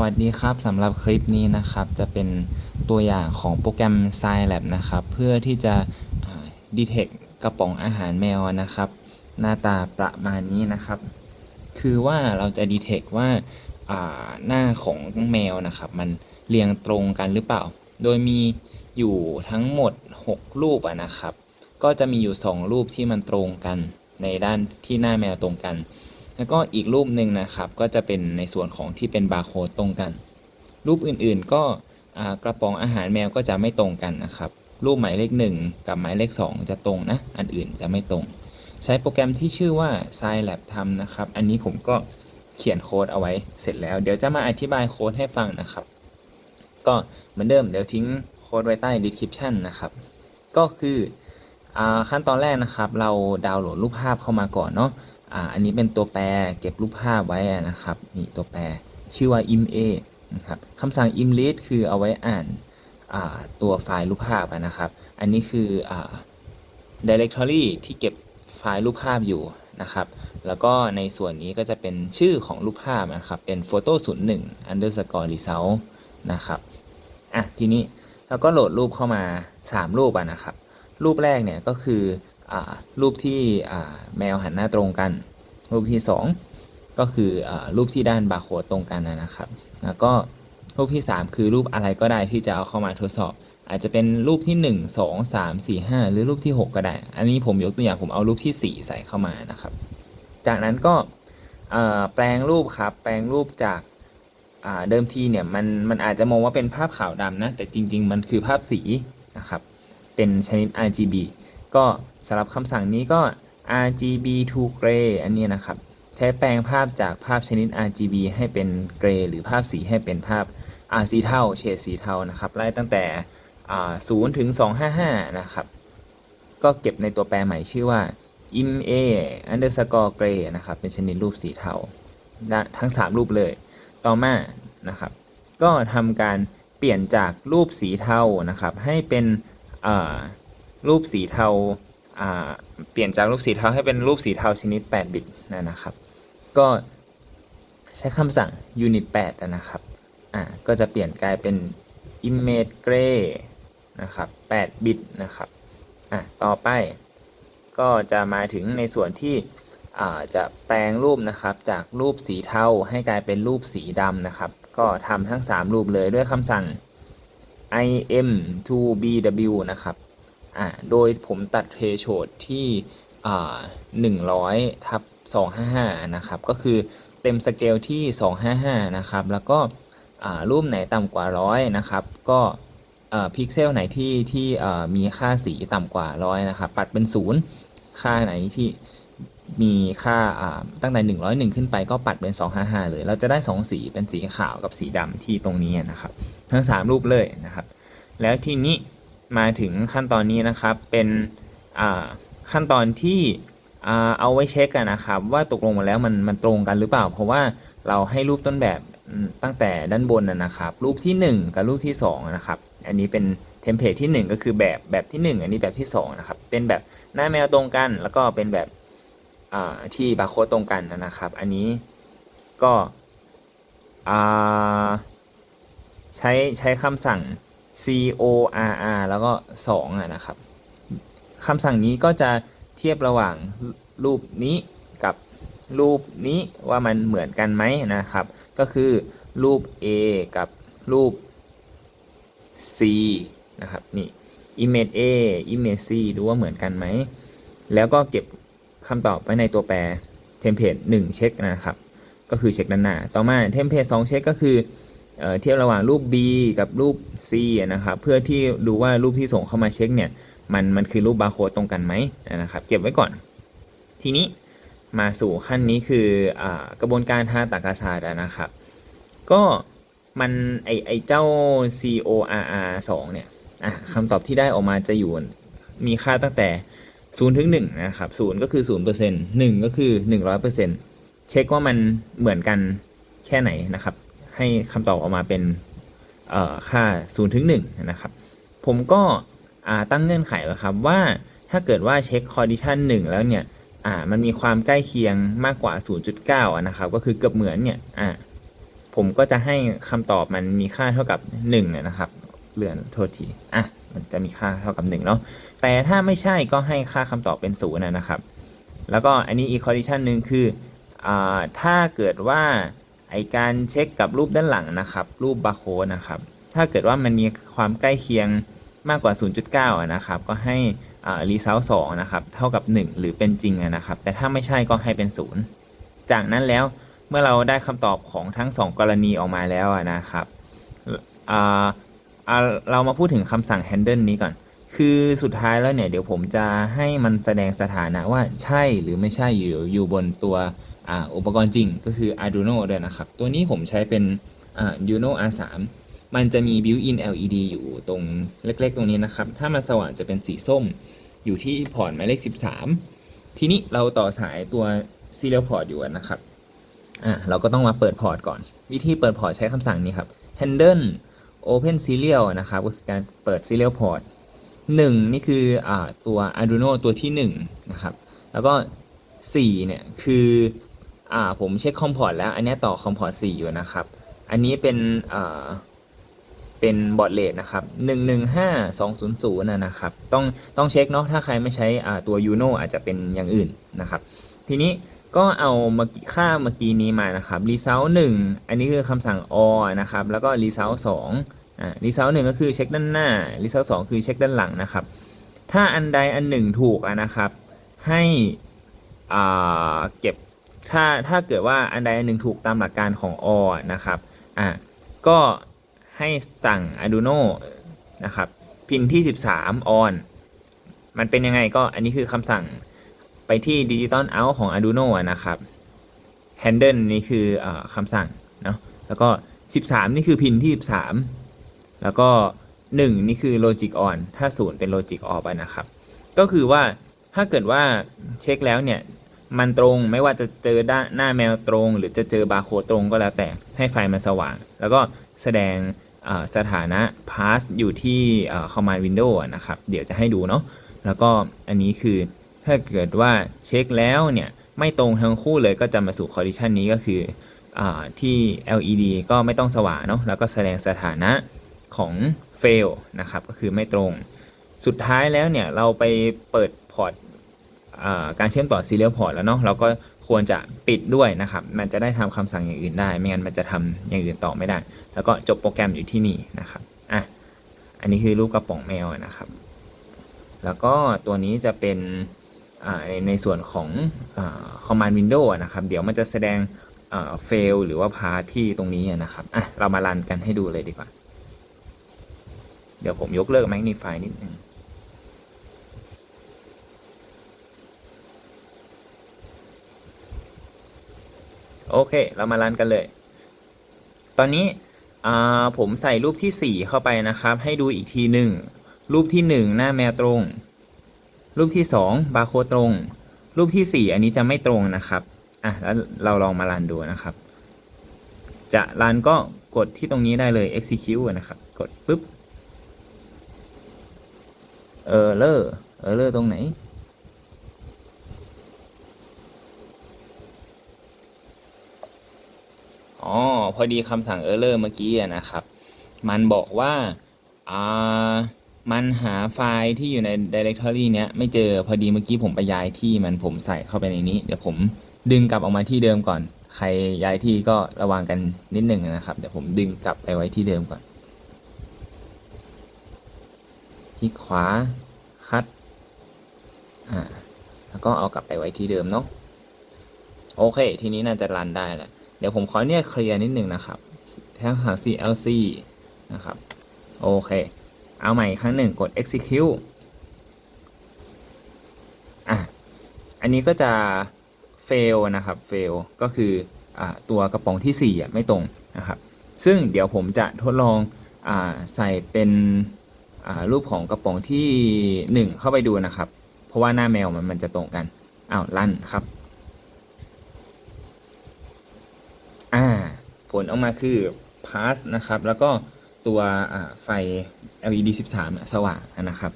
วัสดีครับสำหรับคลิปนี้นะครับ จะเป็นตัวอย่างของโปรแกรม Scilab นะครับ เพื่อที่จะดีเทคกระป๋องอาหารแมวนะครับ หน้าตาประมาณนี้นะครับ คือว่าเราจะดีเทคว่าาหน้าของแมวนะครับ มันเรียงตรงกันหรือเปล่า โดยมีอยู่ทั้งหมด 6 รูปนะครับ ก็จะมีอยู่ 2 รูปที่มันตรงกันในด้านที่หน้าแมวตรงกัน แล้วก็อีกรูปหนึ่งนะครับ ก็จะเป็นในส่วนของที่เป็นบาร์โค้ดตรงกัน รูปอื่นๆ ก็กระป๋องอาหารแมวก็จะไม่ตรงกันนะครับ รูปหมายเลขหนึ่งกับหมายเลขสองจะตรงนะ อันอื่นจะไม่ตรง ใช้โปรแกรมที่ชื่อว่า Scilab ทำนะครับ อันนี้ผมก็เขียนโค้ดเอาไว้เสร็จแล้ว เดี๋ยวจะมาอธิบายโค้ดให้ฟังนะครับ ก็เหมือนเดิมเดี๋ยวทิ้งโค้ดไว้ใต้ description นะครับ ก็คืออขั้นตอนแรกนะครับ เราดาวน์โหลดรูปภาพเข้ามาก่อนเนาะ อ่าอันนี้เป็นตัวแปรเก็บรูปภาพไว้นะครับนี่ตัวแปรชื่อว่า im a นะครับคำสั่ง im read คือเอาไว้อ่านอ่าตัวไฟล์รูปภาพนะครับ อันนี้คืออ่า directory ที่เก็บไฟล์รูปภาพอยู่นะครับ แล้วก็ในส่วนนี้ก็จะเป็นชื่อของรูปภาพนะครับ เป็น photo 0 1 underscore result นะครับอะทีนี้เราก็โหลดรูปเข้ามา 3 รูปนะครับ รูปแรกเนี่ยก็คือ รูปที่แมวหันหน้าตรงกัน รูปที่ 2 ก็คืออรูปที่ด้านบาร์โค้ดตรงกันนะครับ แล้วก็รูปที่ 3 คือรูปอะไรก็ได้ที่จะเอาเข้ามาทดสอบ อาจจะเป็นรูปที่ 1 2 3 4 5 หรือรูปที่ 6 ก็ได้ อันนี้ผมยกตัวอย่างผมเอารูปที่ 4 ใส่เข้ามานะครับ จากนั้นก็แปลงรูปครับ แปลงรูปจากเดิมทีเนี่ยมันมันอาจจะมองว่าเป็นภาพขาวดำนะ แต่จริง ๆ มันคือภาพสีนะครับ เป็นชนิด RGB ก็สำหรับคำสั่งนี้ก็ RGB to gray อันนี้นะครับ ใช้แปลงภาพจากภาพชนิด RGB ให้เป็นเกรย์หรือภาพสีให้เป็นภาพอ่าสีเทาเฉดสีเทานะครับไล่ตั้งแต่0ถึง 255 นะครับ ก็เก็บในตัวแปรใหม่ชื่อว่า im a underscore gray นะครับ เป็นชนิดรูปสีเทานะทั้ง 3 รูปเลย ต่อมานะครับ ก็ทำการเปลี่ยนจากรูปสีเทานะครับ ให้เป็นอ่า รูปสีเทาเปลี่ยนจากรูปสีเทาให้เป็นรูปสีเทาชนิด 8 บิตนะนะครับ ก็ใช้คำสั่ง unit 8นะครับอ่าก็จะเปลี่ยนกลายเป็น image gray นะครับ 8 บิตนะครับอะต่อไปก็จะมาถึงในส่วนที่จะแปลงรูปนะครับจากรูปสีเทาให้กลายเป็นรูปสีดำนะครับ ก็ทำทั้ง 3 รูปเลยด้วยคำสั่ง im to bw นะครับ อ่าโดยผมตัดเทโชดที่อ่า100ทับ255 นะครับ ก็คือเต็มสเกลที่ 255 นะครับ แล้วก็รูปไหนต่ำกว่า100นะครับ ก็พิกเซลไหนที่ที่มีค่าสีต่ำกว่า100นะครับ ปัดเป็น 0 ค่าไหนที่มีค่าอ่าตั้งแต่ 101 ขึ้นไปก็ปัดเป็น 255 เลย เราจะได้ 2 สีเป็นสีขาวกับสีดำที่ตรงนี้นะครับ ทั้ง 3 รูปเลยนะครับ แล้วทีนี้ มาถึงขั้นตอนนี้นะครับ เป็นขั้นตอนที่เอาไว้เช็คกันนะครับ ว่าตกลงมาแล้วมันมันตรงกันหรือเปล่า เพราะว่าเราให้รูปต้นแบบตั้งแต่ด้านบนนะครับ รูปที่ 1 กับรูปที่2นะครับอันนี้เป็นเทมเพลตที่ 1 ก็คือแบบแบบที่ 1 อันนี้แบบที่2นะครับเป็นแบบหน้าแมวตรงกัน แล้วก็เป็นแบบที่บาร์โค้ดตรงกันนะครับ อันนี้ก็ใช้ใช้คำสั่ง c o r r แล้วก็2อะนะครับคำสั่งนี้ก็จะเทียบระหว่างรูปนี้กับรูปนี้ว่ามันเหมือนกันไหมนะครับ ก็คือรูป A กับรูป C นะครับนี่ image A image C ดูว่าเหมือนกันไหม แล้วก็เก็บคำตอบไว้ในตัวแปรเทมเพลต1เช็คนะครับ ก็คือเช็คด้านหน้า ต่อมาเทมเพลต2เช็คก็คือ เเทียบระหว่างรูป B กับรูป C นะครับเพื่อที่ดูว่ารูปที่ส่งเข้ามาเช็คเนี่ยมันมันคือรูปบาร์โค้ดตรงกันไหมนะครับเก็บไว้ก่อน ทีนี้มาสู่ขั้นนี้คืออกระบวนการทางตรรกศาสตร์นะครับ ก็มันไอไอเจ้า CORR 2เนี่ยคำตอบที่ได้ออกมาจะอยู่มีค่าตั้งแต่0ถึง1นะครับ0ก็คือ 0% 1 ก็คือ 100%เช็คว่ามันเหมือนกันแค่ไหนนะครับ ให้คำตอบออกมาเป็นค่า0ถึง1นะครับ ผมก็ตั้งเงื่อนไขไว้ครับว่าถ้าเกิดว่าเช็ค condition 1 แล้วเนี่ยมันมีความใกล้เคียงมากกว่า 0.9นะครับ ก็คือเกือบเหมือนเนี่ยผมก็จะให้คำตอบมันมีค่าเท่ากับ1นะครับเลื่อนโทษทีอะมันจะมีค่าเท่ากับ1เนาะแต่ถ้าไม่ใช่ก็ให้ค่าคำตอบเป็น0นะครับ แล้วก็อันนี้อีกคอนดิชันหนึ่งคืออถ้าเกิดว่า ไอการเช็คกับรูปด้านหลังนะครับ รูปบาร์โค้ดนะครับ ถ้าเกิดว่ามันมีความใกล้เคียงมากกว่า 0.9 นะครับ ก็ให้รีเซลสองนะครับ เท่ากับ 1 หรือเป็นจริงนะครับ แต่ถ้าไม่ใช่ก็ให้เป็น 0 จากนั้นแล้วเมื่อเราได้คำตอบของทั้ง 2 กรณีออกมาแล้วนะครับอ่าอ่าเรามาพูดถึงคำสั่ง handle นี้ก่อน คือสุดท้ายแล้วเนี่ย เดี๋ยวผมจะให้มันแสดงสถานะว่าใช่หรือไม่ใช่อยู่อยู่บนตัว อุปกรณ์จริงก็คือ Arduino ด้วยนะครับ ตัวนี้ผมใช้เป็นอ่า Uno R3 มันจะมี built-in LED อยู่ตรงเล็กๆ ตรงนี้นะครับ ถ้ามันสว่างจะเป็นสีส้มอยู่ที่พอร์ตหมายเลข 13 ทีนี้เราต่อสายตัว serial port อยู่นะครับอะเราก็ต้องมาเปิดพอร์ตก่อน วิธีเปิดพอร์ตใช้คำสั่งนี้ครับ handle open serial นะครับ ก็คือการเปิด serial port 1 นี่คืออ่าตัว Arduino ตัวที่ 1 นะครับ แล้วก็ 4 เนี่ย คือ อ่าผมเช็คคอมพอร์ตแล้ว อันนี้ต่อคอมพอร์ต4อยู่นะครับ อันนี้เป็นอ่าเป็นบอร์เลทนะครับ115200นะนะครับ ต้องต้องเช็คเนาะ ถ้าใครไม่ใช้อ่าตัว Uno อาจจะเป็นอย่างอื่นนะครับ ทีนี้ก็เอามาค่าเมื่อกี้นี้มานะครับ result 1 อันนี้คือคำสั่ง or นะครับ แล้วก็ result 2อ่า result 1ก็คือเช็คด้านหน้า result 2 คือเช็คด้านหลังนะครับ ถ้าอันใดอันหนึ่งถูกอะนะครับ ให้อ่าเก็บ ถ้าถ้าเกิดว่าอันใดอันหนึ่งถูกตามหลักการของ or นะครับอ่าก็ให้สั่ง Arduino นะครับพินที่ 13 on มันเป็นยังไงก็อันนี้คือคำสั่งไปที่ Digital Out ของ Arduino นะครับ Handle นี่คืออคำสั่งเนาะแล้วก็ 13 นี่คือพินที่ 13 แล้วก็ 1 นี่คือ Logic On ถ้า 0 เป็น Logic Off นะครับ ก็คือว่าถ้าเกิดว่าเช็คแล้วเนี่ย มันตรงไม่ว่าจะเจอด้านหน้าแมวตรง หรือจะเจอบาร์โค้ดตรงก็แล้วแต่ให้ไฟมันสว่าง แล้วก็แสดงสถานะ pass อยู่ที่อ่า command window นะครับ เดี๋ยวจะให้ดูเนาะแล้วก็อันนี้คือถ้าเกิดว่าเช็คแล้วเนี่ย ไม่ตรงทั้งคู่เลยก็จะมาสู่ condition นี้ก็คืออที่ LED ก็ไม่ต้องสว่างเนาะแล้วก็แสดงสถานะของ fail นะครับ ก็คือไม่ตรง สุดท้ายแล้วเนี่ย เราไปเปิดพอร์ต การเชื่อมต่อ serial port แล้วเนาะเราก็ควรจะปิดด้วยนะครับ มันจะได้ทำคำสั่งอย่างอื่นได้ ไม่งั้นมันจะทำอย่างอื่นต่อไม่ได้ แล้วก็จบโปรแกรมอยู่ที่นี่นะครับอะอันนี้คือรูปกระป๋องแมวนะครับ แล้วก็ตัวนี้จะเป็นในในส่วนของอ command window นะครับ เดี๋ยวมันจะแสดง fail หรือว่า pass ที่ตรงนี้นะครับอะเรามารันกันให้ดูเลยดีกว่า เดี๋ยวผมยกเลิก magnify นิดนึง โอเค เรามารันกันเลย ตอนนี้ผมใส่รูปที่ 4 เข้าไปนะครับ ให้ดูอีกทีหนึ่ง รูปที่ 1 หน้าแมวตรง รูปที่ 2 บาร์โคตรง รูปที่ 4 อันนี้จะไม่ตรงนะครับ อะ แล้วเราลองมารันดูนะครับ จะรันก็กดที่ตรงนี้ได้เลย execute นะครับ กดปุ๊บ เออเลอร์เออเลอร์ตรงไหน อ๋อ พอดีคำสั่ง error เมื่อกี้นะครับ มันบอกว่าอ่ามันหาไฟล์ที่อยู่ใน directory เนี้ยไม่เจอพอดีเมื่อกี้ผมไปย้ายที่มันผมใส่เข้าไปในนี้ เดี๋ยวผมดึงกลับออกมาที่เดิมก่อน ใครย้ายที่ก็ระวังกันนิดหนึ่งนะครับ เดี๋ยวผมดึงกลับไปไว้ที่เดิมก่อน ที่ขวาคัดอ่าแล้วก็เอากลับไปไว้ที่เดิมเนาะโอเค ทีนี้น่าจะรันได้แล้ว เดี๋ยวผมขอเนี่ยเคลียร์นิดหนึ่งนะครับแทงหา CLC นะครับ โอเค เอาใหม่อีกครั้งหนึ่งกด execute อะ อันนี้ก็จะ fail นะครับ fail ก็คืออ่าตัวกระป๋องที่4อะไม่ตรงนะครับ ซึ่งเดี๋ยวผมจะทดลองอ่าใส่เป็นอ่ารูปของกระป๋องที่ 1 เข้าไปดูนะครับ เพราะว่าหน้าแมวมันมันจะตรงกัน อ้าวลั่นครับ อ่า ผลออกมาคือ pass นะครับ แล้วก็ตัวไฟ LED 13 สว่างนะครับ